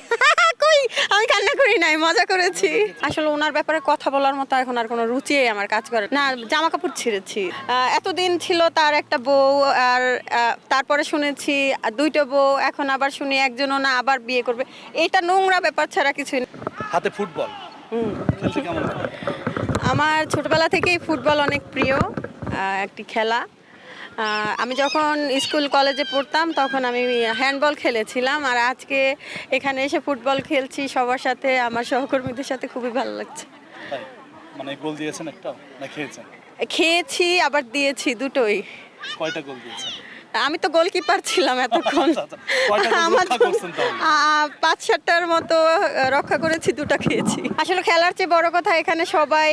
কই? আমি কান্না করি নাই মজা করেছি। আসলে ওনার ব্যাপারে কথা বলার মতো এখন আর কোনো রুচি আমার কাজ করে না। জামা কাপড় ছিঁড়েছি। আহ, এতদিন ছিল তার একটা বউ আর তারপরে শুনেছি দুইটা বউ এখন আবার শুনি একজনও না আবার বিয়ে করবে। এটা নোংরা ব্যাপার ছাড়া কিছুই না। হাতে ফুটবল? হুম। খেলতে কেমন? লাগে? আমার ছোটবেলা থেকেই ফুটবল অনেক প্রিয় একটি খেলা। আমি যখন স্কুল কলেজে পড়তাম তখন আমি হ্যান্ডবল খেলেছিলাম আর আজকে এখানে এসে ফুটবল খেলছি সবার সাথে আমার সহকর্মীদের সাথে খুবই ভালো লাগছে। মানে গোল দিয়েছেন একটা? না খেয়েছেন? খেয়েছি আবার দিয়েছি দুটোই। কয়টা গোল দিয়েছেন? আমি তো গোলকিপার ছিলাম এতক্ষণ। আচ্ছা, আচ্ছা। আমার পাঁচ সাতটার মতো রক্ষা করেছি দুটো খেয়েছি। আসলে খেলার চেয়ে বড় কথা এখানে সবাই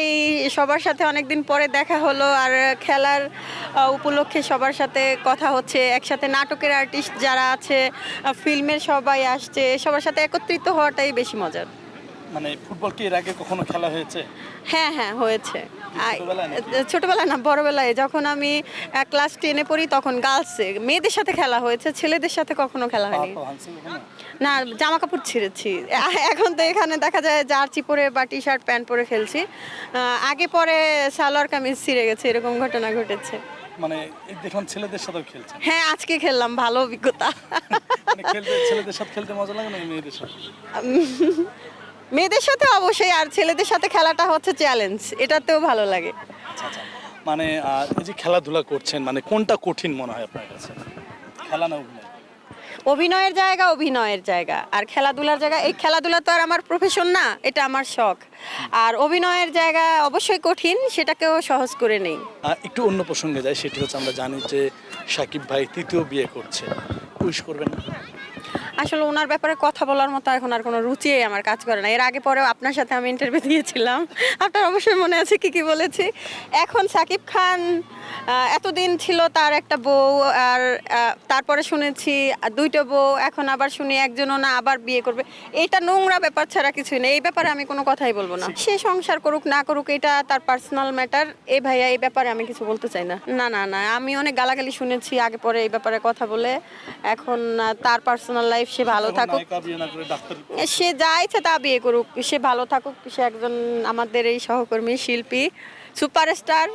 সবার সাথে অনেকদিন পরে দেখা হলো আর খেলার উপলক্ষে সবার সাথে কথা হচ্ছে। একসাথে নাটকের আর্টিস্ট যারা আছে ফিল্মের সবাই আসছে সবার সাথে একত্রিত হওয়াটাই বেশি মজার। মানে ফুটবল কি এর আগে কখনো খেলা হয়েছে? হ্যাঁ হ্যাঁ হয়েছে। ছোটবেলায় না বড়বেলায় যখন আমি ক্লাস টেনে পড়ি তখন গার্লসে মেয়েদের সাথে খেলা হয়েছে ছেলেদের সাথে কখনো খেলা হয়নি? না জামা কাপড় ছিঁড়েছি। এখন তো এখানে দেখা যায় জার্সি পরে বা টি শার্ট প্যান্ট পরে খেলছি। আগে পরে সালোয়ার কামিজ ছিঁড়ে গেছে এরকম ঘটনা ঘটেছে। মানে দেখলাম ছেলেদের সাথেও খেলছেন হ্যাঁ আজকে খেললাম ভালো অভিজ্ঞতা। মানে খেলতে ছেলেদের সাথে খেলতে মজা লাগে না মেয়েদের সাথে? মেয়েদের সাথে অবশ্যই আর ছেলেদের সাথে খেলাটা হচ্ছে চ্যালেঞ্জ এটাতেও ভালো লাগে। আচ্ছা আচ্ছা। মানে এই যে খেলাধুলা করছেন মানে কোনটা কঠিন মনে হয় আপনার কাছে? খেলা না অভিনয়। অভিনয়ের জায়গা অভিনয়ের জায়গা। আর খেলাধুলার জায়গা এই খেলাধুলা তো আর আমার প্রফেশন না এটা আমার শখ। আর অভিনয়ের জায়গা অবশ্যই কঠিন সেটাকেও সহজ করে নেই। একটু অন্য প্রসঙ্গে যাই সেটি হচ্ছে আমরা জানি যে সাকিব ভাই তৃতীয় বিয়ে করছে। উইশ করবেন না? আসলে ওনার ব্যাপারে কথা বলার মতো এখন আর কোনো রুচি আমার কাজ করে না। এর আগে পরেও আপনার সাথে আমি ইন্টারভিউ দিয়েছিলাম। আপনার অবশ্যই মনে আছে কি কি বলেছি। এখন সাকিব খান এতদিন ছিল তার একটা বউ আর তারপরে শুনেছি দুইটা বউ, এখন আবার শুনি একজনও না, আবার বিয়ে করবে। এটা নোংরা ব্যাপার ছাড়া কিছুই না। এই ব্যাপারে আমি কোনো কথাই বলব না। সে সংসার করুক, না করুক, এটা তার পার্সোনাল ম্যাটার এ ভাইয়া, এই ব্যাপারে আমি কিছু বলতে চাই না। না না না। আমি অনেক গালাগালি শুনেছি, আগে পরে এই ব্যাপারে কথা বলে। এখন তার পার্সোনাল লাইফ সে ভালো থাকুক। সে যা ইচ্ছে তা বিয়ে করুক। সে ভালো থাকুক সে একজন আমাদের এই সহকর্মী শিল্পী সুপারস্টার।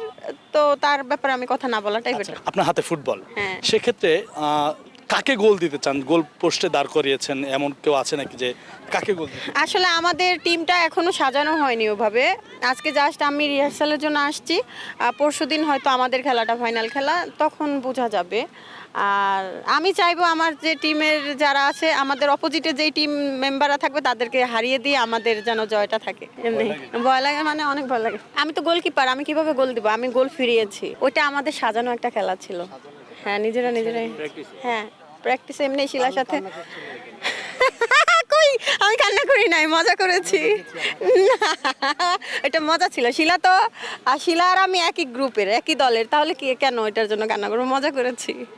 তো তার ব্যাপারে আমি কথা না বলাটাই আচ্ছা, আপনার হাতে ফুটবল। হ্যাঁ। সেক্ষেত্রে কাকে গোল দিতে চান? গোল পোস্টে দাঁড় করিয়েছেন এমন কেউ আছে নাকি যে কাকে গোল আসলে আমাদের টিমটা এখনও সাজানো হয়নি ওভাবে। আজকে জাস্ট আমি রিহার্সালের জন্য আসছি। পরশু দিন হয়তো আমাদের খেলাটা ফাইনাল খেলা তখন বোঝা যাবে। আর আমি চাইব আমার যে টিমের যারা আছে আমাদের অপোজিটে যেই টিম মেম্বাররা থাকবে তাদেরকে হারিয়ে দিয়ে আমাদের যেন জয়টা থাকে। এমনি ভয় লাগে মানে অনেক ভয় লাগে। আমি তো গোলকিপার আমি কীভাবে গোল দিব? আমি গোল ফিরিয়েছি। ওইটা আমাদের সাজানো একটা খেলা ছিল। হ্যাঁ নিজেরা নিজেরাই। হ্যাঁ। প্র্যাকটিস এমনি শিলার সাথে। কই? আমি কান্না করি নাই মজা করেছি। না, এটা মজা ছিল। শিলা তো আর শিলা আর আমি একই গ্রুপের একই দলের। তাহলে কি কেন এটার জন্য কান্না করব? মজা করেছি।